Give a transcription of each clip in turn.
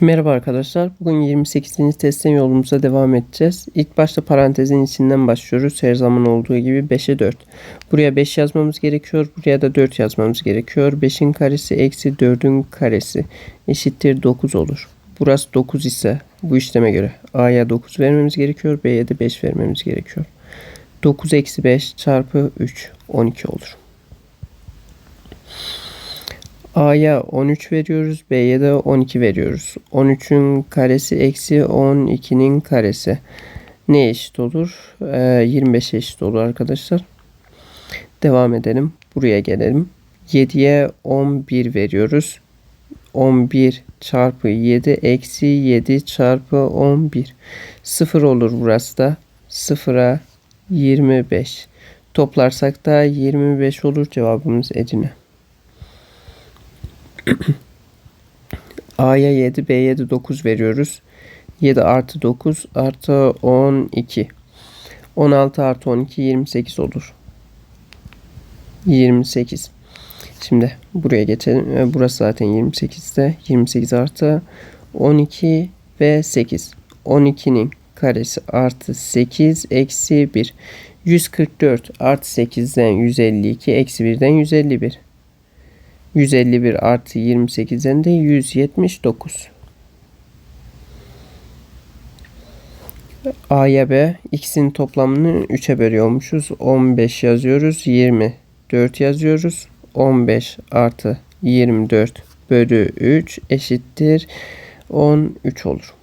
Merhaba arkadaşlar. Bugün 28. testten yolumuza devam edeceğiz. İlk başta parantezin içinden başlıyoruz. Her zaman olduğu gibi 5'e 4. Buraya 5 yazmamız gerekiyor. Buraya da 4 yazmamız gerekiyor. 5'in karesi eksi 4'ün karesi eşittir 9 olur. Burası 9 ise bu işleme göre A'ya 9 vermemiz gerekiyor. B'ye de 5 vermemiz gerekiyor. 9 eksi 5 çarpı 3 12 olur. A'ya 13 veriyoruz. B'ye de 12 veriyoruz. 13'ün karesi eksi 12'nin karesi. Ne eşit olur? Ee, 25 eşit olur arkadaşlar. Devam edelim. Buraya gelelim. 7'ye 11 veriyoruz. 11 çarpı 7 eksi 7 çarpı 11. 0 olur burası da. 0'a 25. Toplarsak da 25 olur. Cevabımız Edirne. A'ya 7, B'ye de 9 veriyoruz. 7 artı 9 artı 12. 16 artı 12 28 olur. 28. Şimdi buraya geçelim. E, burası zaten 28'de. 28 artı 12 ve 8. 12'nin karesi artı 8 eksi 1. 144 artı 8'den 152 eksi 1'den 151. 151 artı 28'den de 179. A'ya B ikisinin toplamını 3'e bölüyormuşuz. 15 yazıyoruz. 24 yazıyoruz. 15 artı 24 bölü 3 eşittir 13 olur.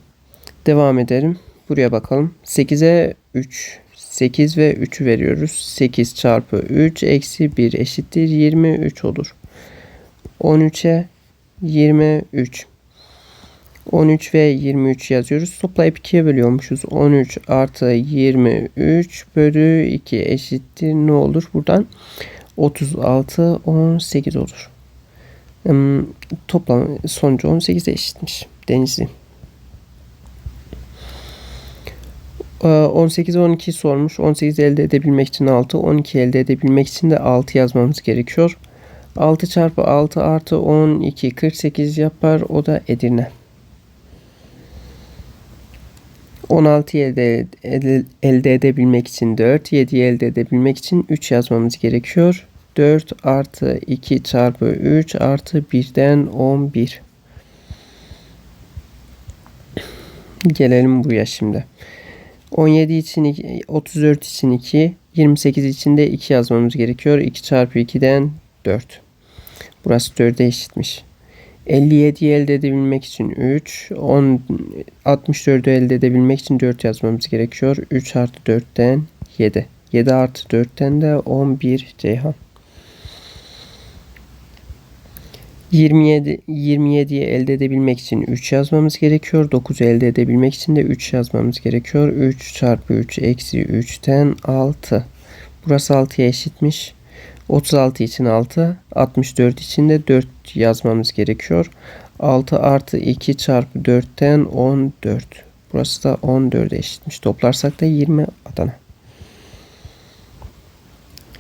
Devam edelim. Buraya bakalım. 8'e 3. 8 ve 3'ü veriyoruz. 8 çarpı 3 eksi 1 eşittir 23 olur. 13'e 23. 13 ve 23 yazıyoruz. Toplayıp 2'ye bölüyormuşuz. 13 artı 23 bölü 2 eşittir ne olur? Buradan 36 18 olur. Hmm, toplam sonucu 18'e eşitmiş. Denizli. 18 12 sormuş. 18 elde edebilmek için 6, 12 elde edebilmek için de 6 yazmamız gerekiyor. 6 çarpı 6 artı 12 48 yapar. O da Edirne. 16 elde, elde, edebilmek için 4, 7 elde edebilmek için 3 yazmamız gerekiyor. 4 artı 2 çarpı 3 artı 1'den 11. Gelelim buraya şimdi. 17 için 2, 34 için 2, 28 için de 2 yazmamız gerekiyor. 2 çarpı 2'den 4. Burası 4'e eşitmiş. 57'yi elde edebilmek için 3, 10, 64'ü elde edebilmek için 4 yazmamız gerekiyor. 3 artı 4'ten 7. 7 artı 4'ten de 11 Ceyhan. 27 27'yi elde edebilmek için 3 yazmamız gerekiyor. 9'u elde edebilmek için de 3 yazmamız gerekiyor. 3 çarpı 3 eksi 3'ten 6. Burası 6'ya eşitmiş. 36 için 6, 64 için de 4 yazmamız gerekiyor. 6 artı 2 çarpı 4'ten 14. Burası da 14 eşitmiş. Toplarsak da 20 Adana.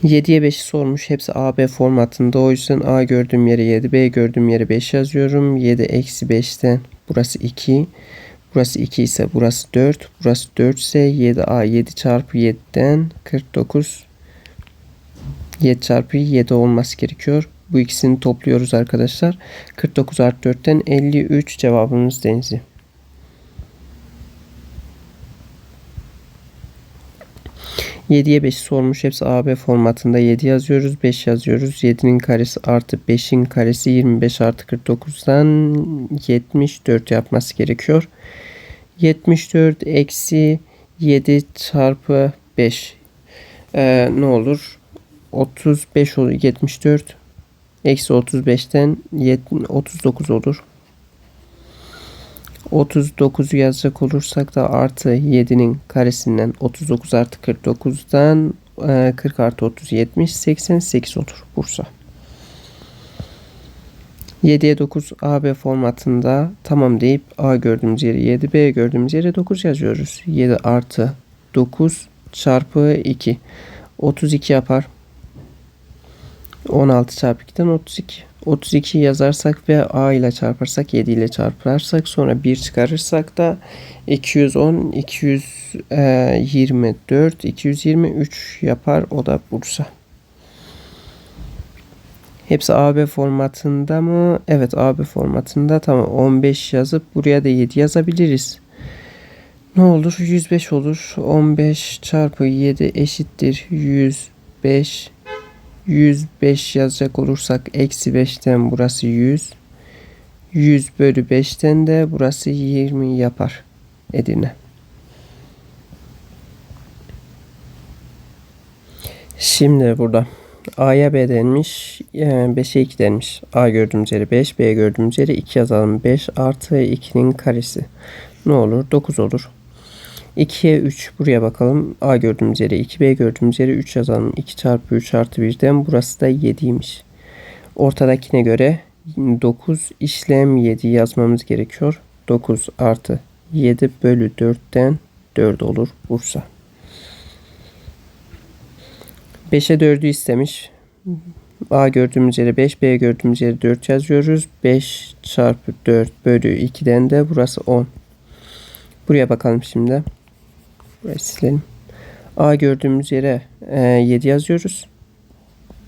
7'ye 5'i sormuş. Hepsi AB formatında. O yüzden A gördüğüm yere 7, B gördüğüm yere 5 yazıyorum. 7 eksi 5'ten burası 2. Burası 2 ise burası 4. Burası 4 ise 7A 7 çarpı 7'den 49 7 çarpı 7 olması gerekiyor. Bu ikisini topluyoruz arkadaşlar. 49 artı 4'ten 53 cevabımız denizli. Yediye 5 sormuş. Hepsi AB formatında 7 yazıyoruz. 5 yazıyoruz. 7'nin karesi artı 5'in karesi 25 artı 49'dan 74 yapması gerekiyor. 74 eksi 7 çarpı 5 ee, ne olur? 35 olur. 74 eksi 35'ten 39 olur. 39'u yazacak olursak da artı 7'nin karesinden 39 artı 49'dan 40 e, artı 30 70 88 olur Bursa. 7'ye 9 AB formatında tamam deyip A gördüğümüz yere 7 B gördüğümüz yere 9 yazıyoruz. 7 artı 9 çarpı 2 32 yapar. 16 çarpı 2'den 32. 32 yazarsak ve a ile çarparsak 7 ile çarparsak sonra 1 çıkarırsak da 210 224 223 yapar o da Bursa. Hepsi AB formatında mı? Evet AB formatında. Tamam 15 yazıp buraya da 7 yazabiliriz. Ne olur? 105 olur. 15 çarpı 7 eşittir 105. 105 yazacak olursak eksi 5'ten burası 100. 100 bölü 5'ten de burası 20 yapar Edirne. Şimdi burada A'ya B denmiş, 5'e 2 denmiş. A gördüğümüz yere 5, B gördüğümüz yere 2 yazalım. 5 artı 2'nin karesi. Ne olur? 9 olur. 2'ye 3 buraya bakalım. A gördüğümüz yere 2, B gördüğümüz yere 3 yazalım. 2 çarpı 3 artı 1'den burası da 7'ymiş. Ortadakine göre 9 işlem 7 yazmamız gerekiyor. 9 artı 7 bölü 4'ten 4 olur Bursa. 5'e 4'ü istemiş. A gördüğümüz yere 5, B gördüğümüz yere 4 yazıyoruz. 5 çarpı 4 bölü 2'den de burası 10. Buraya bakalım şimdi. Burayı silelim. A gördüğümüz yere e, 7 yazıyoruz.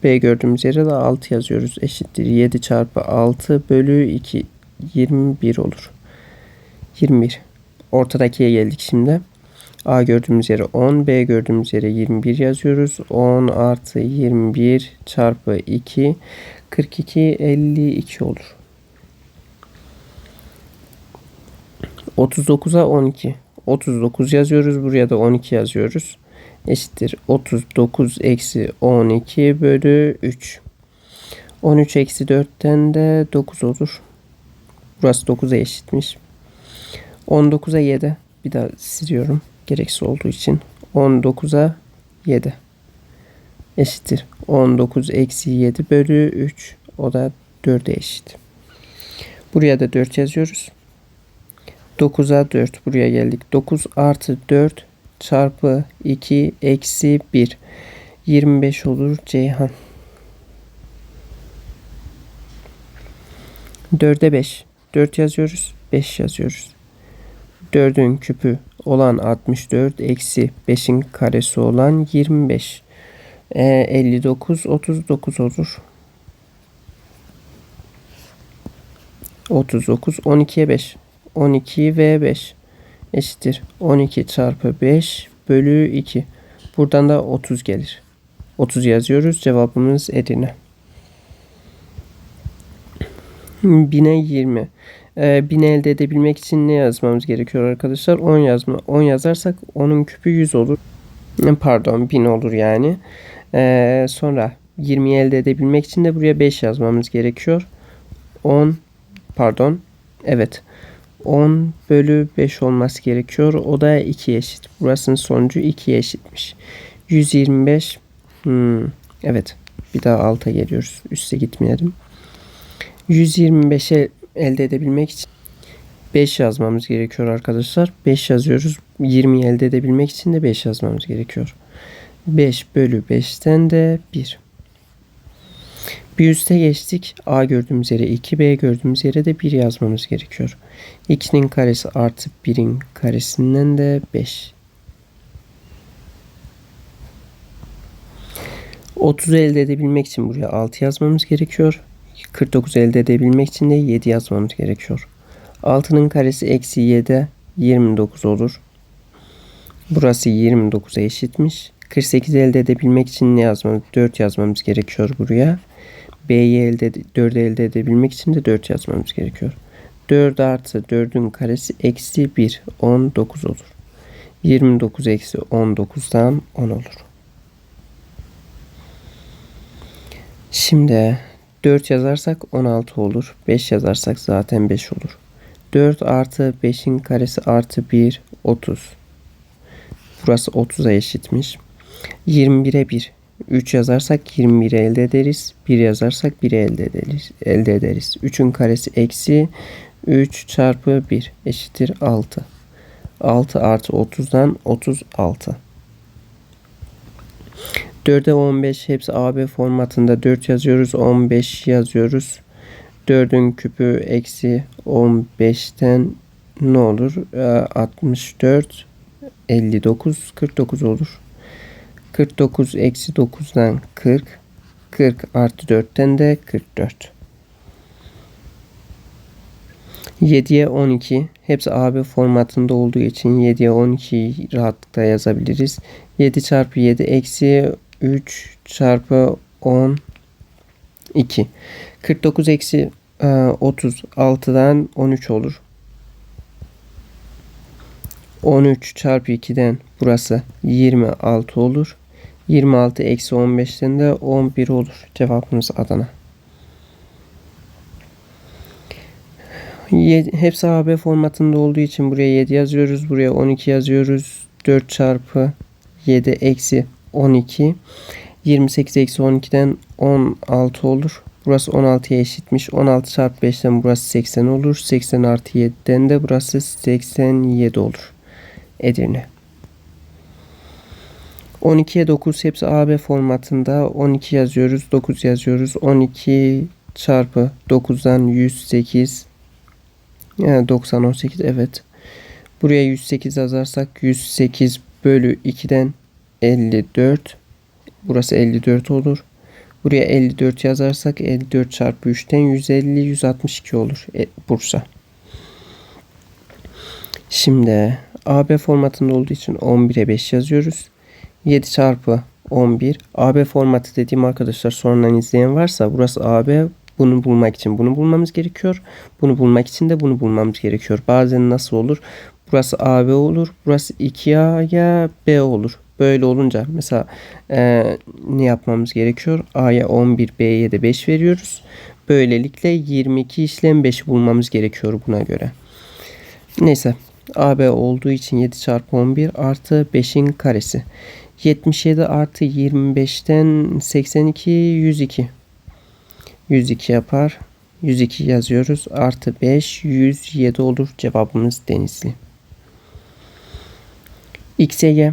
B gördüğümüz yere de 6 yazıyoruz. Eşittir 7 çarpı 6 bölü 2 21 olur. 21. Ortadakiye geldik şimdi. A gördüğümüz yere 10, B gördüğümüz yere 21 yazıyoruz. 10 artı 21 çarpı 2 42 52 olur. 39'a 12. 39 yazıyoruz. Buraya da 12 yazıyoruz. Eşittir 39 eksi 12 bölü 3. 13 eksi 4'ten de 9 olur. Burası 9'a eşitmiş. 19'a 7. Bir daha siliyorum. Gereksiz olduğu için. 19'a 7. Eşittir. 19 eksi 7 bölü 3. O da 4'e eşit. Buraya da 4 yazıyoruz. 9'a 4 buraya geldik. 9 artı 4 çarpı 2 eksi 1. 25 olur Ceyhan. 4'e 5. 4 yazıyoruz. 5 yazıyoruz. 4'ün küpü olan 64 eksi 5'in karesi olan 25. E, 59 39 olur. 39 12'ye 5. 12 ve 5 eşittir. 12 çarpı 5 bölü 2. Buradan da 30 gelir. 30 yazıyoruz. Cevabımız Edirne. 1000'e 20. Ee, 1000 elde edebilmek için ne yazmamız gerekiyor arkadaşlar? 10 yazma. 10 yazarsak onun küpü 100 olur. Pardon 1000 olur yani. Ee, sonra 20 elde edebilmek için de buraya 5 yazmamız gerekiyor. 10 pardon evet 10 bölü 5 olması gerekiyor. O da 2 eşit. Burasının sonucu 2 eşitmiş. 125 hmm, evet bir daha alta geliyoruz. Üste gitmeyelim. 125'e elde edebilmek için 5 yazmamız gerekiyor arkadaşlar. 5 yazıyoruz. 20'yi elde edebilmek için de 5 yazmamız gerekiyor. 5 bölü 5'ten de 1. Bir üste geçtik. A gördüğümüz yere 2, B gördüğümüz yere de 1 yazmamız gerekiyor. 2'nin karesi artı 1'in karesinden de 5. 30'u elde edebilmek için buraya 6 yazmamız gerekiyor. 49 elde edebilmek için de 7 yazmamız gerekiyor. 6'nın karesi eksi 7 29 olur. Burası 29'a eşitmiş. 48 elde edebilmek için ne yazmamız? 4 yazmamız gerekiyor buraya. B'yi elde 4 elde edebilmek için de 4 yazmamız gerekiyor. 4 artı 4'ün karesi eksi 1 19 olur. 29 eksi 19'dan 10 olur. Şimdi 4 yazarsak 16 olur. 5 yazarsak zaten 5 olur. 4 artı 5'in karesi artı 1 30. Burası 30'a eşitmiş. 21'e 1. 3 yazarsak 21'i elde ederiz. 1 yazarsak 1'i elde ederiz. Elde ederiz. 3'ün karesi eksi 3 çarpı 1 eşittir 6. 6 artı 30'dan 36. 4'e 15 hepsi AB formatında 4 yazıyoruz. 15 yazıyoruz. 4'ün küpü eksi 15'ten ne olur? Ee, 64 59 49 olur. 49 eksi 9'dan 40 40 artı 4'ten de 44. 7'ye 12 hepsi AB formatında olduğu için 7'ye 12'yi rahatlıkla yazabiliriz. 7 çarpı 7 eksi 3 çarpı 10 2. 49 eksi e, 36'dan 13 olur. 13 çarpı 2'den burası 26 olur. 26 eksi 15'ten de 11 olur. Cevabımız Adana. Hepsi AB formatında olduğu için buraya 7 yazıyoruz. Buraya 12 yazıyoruz. 4 çarpı 7 eksi 12. 28 eksi 12'den 16 olur. Burası 16'ya eşitmiş. 16 çarpı 5'ten burası 80 olur. 80 artı 7'den de burası 87 olur. Edirne. 12'ye 9 hepsi AB formatında. 12 yazıyoruz. 9 yazıyoruz. 12 çarpı 9'dan 108 yani 90 18 evet. Buraya 108 yazarsak 108 bölü 2'den 54. Burası 54 olur. Buraya 54 yazarsak 54 çarpı 3'ten 150 162 olur. E, Bursa. Şimdi AB formatında olduğu için 11'e 5 yazıyoruz. 7 çarpı 11. AB formatı dediğim arkadaşlar sonradan izleyen varsa burası AB bunu bulmak için bunu bulmamız gerekiyor. Bunu bulmak için de bunu bulmamız gerekiyor. Bazen nasıl olur? Burası AB olur. Burası 2A'ya B olur. Böyle olunca mesela e, ne yapmamız gerekiyor? A'ya 11, B'ye de 5 veriyoruz. Böylelikle 22 işlem 5 bulmamız gerekiyor buna göre. Neyse AB olduğu için 7 çarpı 11 artı 5'in karesi. 77 artı 25'ten 82 102. 102 yapar. 102 yazıyoruz. Artı 5 107 olur. Cevabımız Denizli. XY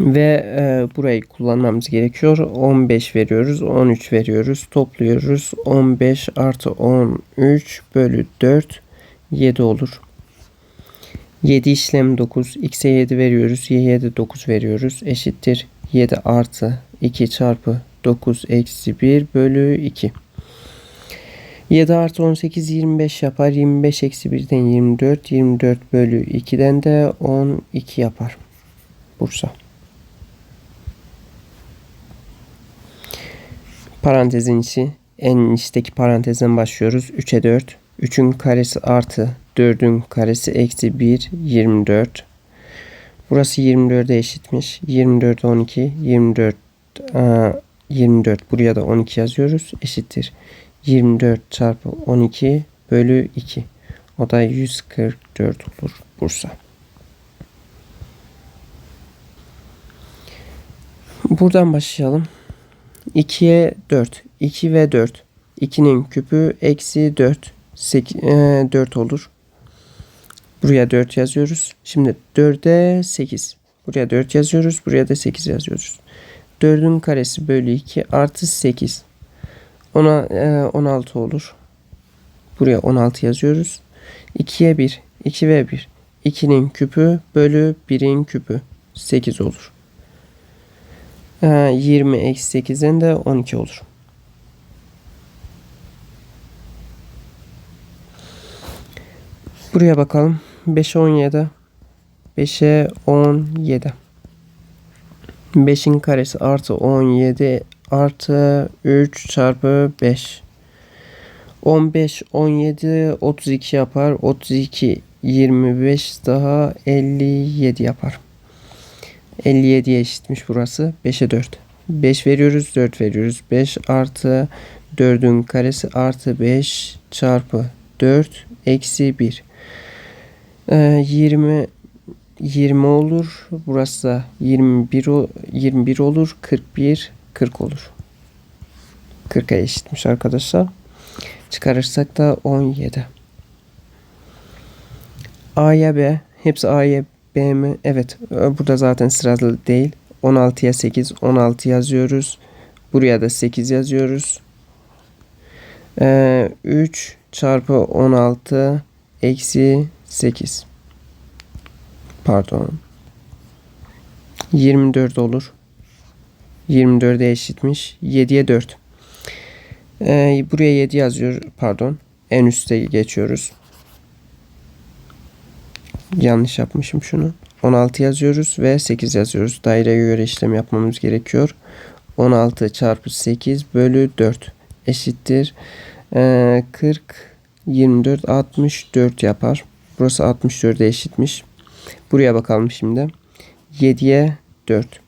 ve e, burayı kullanmamız gerekiyor. 15 veriyoruz. 13 veriyoruz. Topluyoruz. 15 artı 13 bölü 4 7 olur. 7 işlem 9. X'e 7 veriyoruz. Y'ye de 9 veriyoruz. Eşittir. 7 artı 2 çarpı 9 eksi 1 bölü 2. 7 artı 18 25 yapar. 25 eksi 1'den 24. 24 bölü 2'den de 12 yapar. Bursa. Parantezin içi en içteki parantezden başlıyoruz. 3'e 4. 3'ün karesi artı 4'ün karesi eksi 1 24. Burası 24'e eşitmiş. 24 12 24 aa, 24 buraya da 12 yazıyoruz. Eşittir. 24 çarpı 12 bölü 2. O da 144 olur. Bursa. Buradan başlayalım. 2'ye 4. 2 ve 4. 2'nin küpü eksi 4. 8, e, 4 olur. Buraya 4 yazıyoruz. Şimdi 4'e 8. Buraya 4 yazıyoruz. Buraya da 8 yazıyoruz. 4'ün karesi bölü 2 artı 8. Ona e, 16 olur. Buraya 16 yazıyoruz. 2'ye 1. 2 ve 1. 2'nin küpü bölü 1'in küpü. 8 olur. E, 20 eksi 8'den de 12 olur. Buraya bakalım. 5'e 17. 5'e 17. 5'in karesi artı 17 artı 3 çarpı 5. 15, 17, 32 yapar. 32, 25 daha 57 yapar. 57'ye eşitmiş burası. 5'e 4. 5 veriyoruz, 4 veriyoruz. 5 artı 4'ün karesi artı 5 çarpı 4 eksi 1. Ee, 20 20 olur. Burası da 21 o- 21 olur. 41 40 olur. 40'a eşitmiş arkadaşlar. Çıkarırsak da 17. A'ya B. Hepsi A'ya B mi? Evet. e, Burada zaten sıralı değil. 16'ya 8. 16 yazıyoruz. Buraya da 8 yazıyoruz. Ee, 3 çarpı 16 eksi 8. Pardon. 24 olur. 24'e eşitmiş. 7'ye 4. Ee, buraya 7 yazıyor. Pardon. En üste geçiyoruz. Yanlış yapmışım şunu. 16 yazıyoruz ve 8 yazıyoruz. Daireye göre işlem yapmamız gerekiyor. 16 çarpı 8 bölü 4 eşittir. Ee, 40, 24, 64 yapar. Burası 64'e eşitmiş. Buraya bakalım şimdi. 7'ye 4.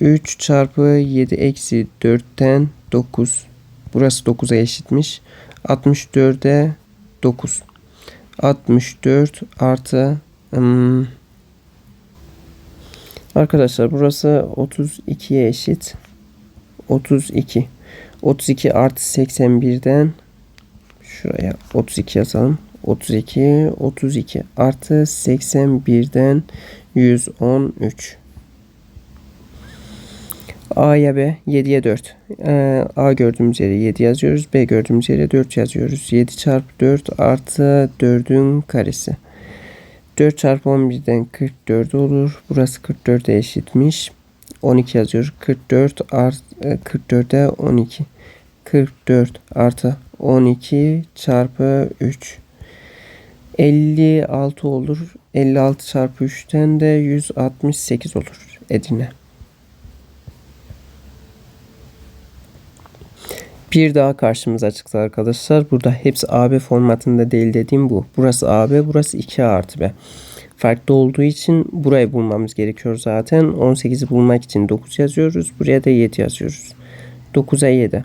3 çarpı 7 eksi 4'ten 9. Burası 9'a eşitmiş. 64'e 9. 64 artı hmm, Arkadaşlar burası 32'ye eşit. 32. 32 artı 81'den şuraya 32 yazalım. 32 32 artı 81'den 113. A'ya B 7'ye 4. Ee, A gördüğümüz yere 7 yazıyoruz. B gördüğümüz yere 4 yazıyoruz. 7 çarpı 4 artı 4'ün karesi. 4 çarpı 11'den 44 olur. Burası 44'e eşitmiş. 12 yazıyoruz. 44 art 44'e 12. 44 artı 12 çarpı 3. 56 olur. 56 çarpı 3'ten de 168 olur. Edirne. Bir daha karşımıza çıktı arkadaşlar. Burada hepsi AB formatında değil dediğim bu. Burası AB, burası 2A artı B. Farklı olduğu için burayı bulmamız gerekiyor zaten. 18'i bulmak için 9 yazıyoruz. Buraya da 7 yazıyoruz. 9'a 7.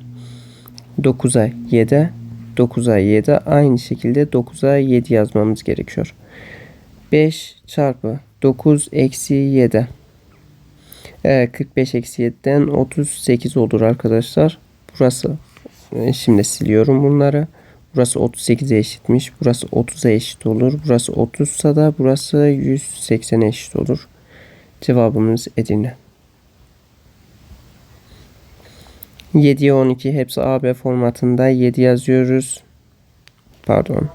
9'a 7. 9'a 7. Aynı şekilde 9'a 7 yazmamız gerekiyor. 5 çarpı 9 eksi 7. 45 eksi 7'den 38 olur arkadaşlar. Burası ee, şimdi siliyorum bunları. Burası 38'e eşitmiş. Burası 30'a eşit olur. Burası 30 ise da burası 180'e eşit olur. Cevabımız Edirne. 7'ye 12 hepsi AB formatında 7 yazıyoruz. Pardon.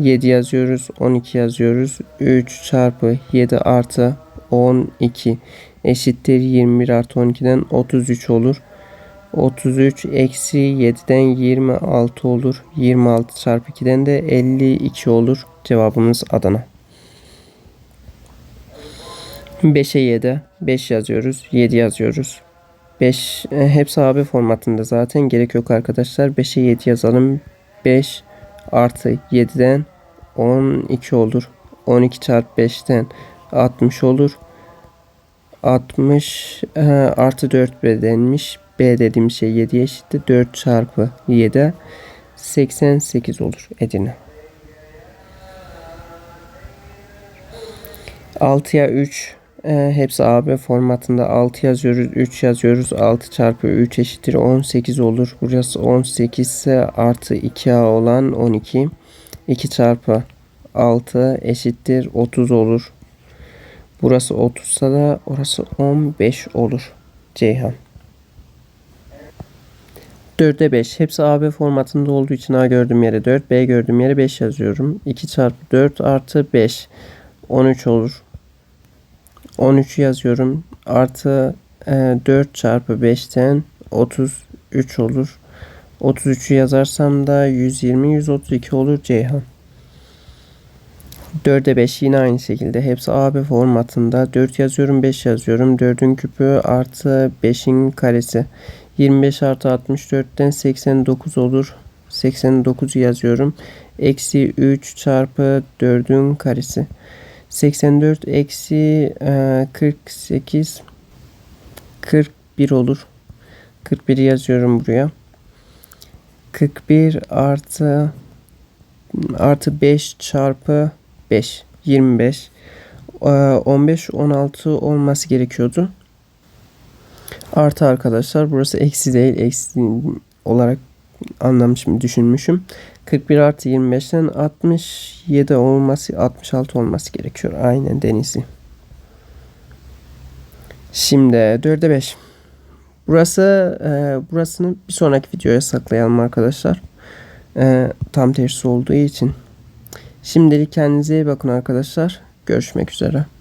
7 yazıyoruz. 12 yazıyoruz. 3 çarpı 7 artı 12 eşittir 21 artı 12'den 33 olur. 33 eksi 7'den 26 olur. 26 çarpı 2'den de 52 olur. Cevabımız Adana. 5'e 7. 5 yazıyoruz. 7 yazıyoruz. 5 e, hepsi AB formatında zaten gerek yok arkadaşlar. 5'e 7 yazalım. 5 artı 7'den 12 olur. 12 çarpı 5'ten 60 olur. 60 e, artı 4 bedenmiş. B dediğim şey 7 eşittir. 4 çarpı 7 88 olur Edirne. 6'ya 3 e, hepsi AB formatında 6 yazıyoruz 3 yazıyoruz 6 çarpı 3 eşittir 18 olur burası 18 ise artı 2A olan 12 2 çarpı 6 eşittir 30 olur burası 30 ise da orası 15 olur Ceyhan 4'e 5. Hepsi AB formatında olduğu için A gördüğüm yere 4, B gördüğüm yere 5 yazıyorum. 2 çarpı 4 artı 5. 13 olur. 13 yazıyorum. Artı e, 4 çarpı 5'ten 33 olur. 33'ü yazarsam da 120, 132 olur Ceyhan. 4'e 5 yine aynı şekilde. Hepsi AB formatında. 4 yazıyorum, 5 yazıyorum. 4'ün küpü artı 5'in karesi. 25 artı 64'ten 89 olur. 89 yazıyorum. Eksi 3 çarpı 4'ün karesi. 84 eksi 48 e, 41 olur. 41 yazıyorum buraya. 41 artı artı 5 çarpı 5 25 15 16 olması gerekiyordu. Artı arkadaşlar burası eksi değil. Eksi olarak anlamışım, düşünmüşüm. 41 artı 25'ten 67 olması, 66 olması gerekiyor. Aynen denizi. Şimdi 4'e 5. Burası e, burasını bir sonraki videoya saklayalım arkadaşlar. E, tam tersi olduğu için. Şimdilik kendinize iyi bakın arkadaşlar. Görüşmek üzere.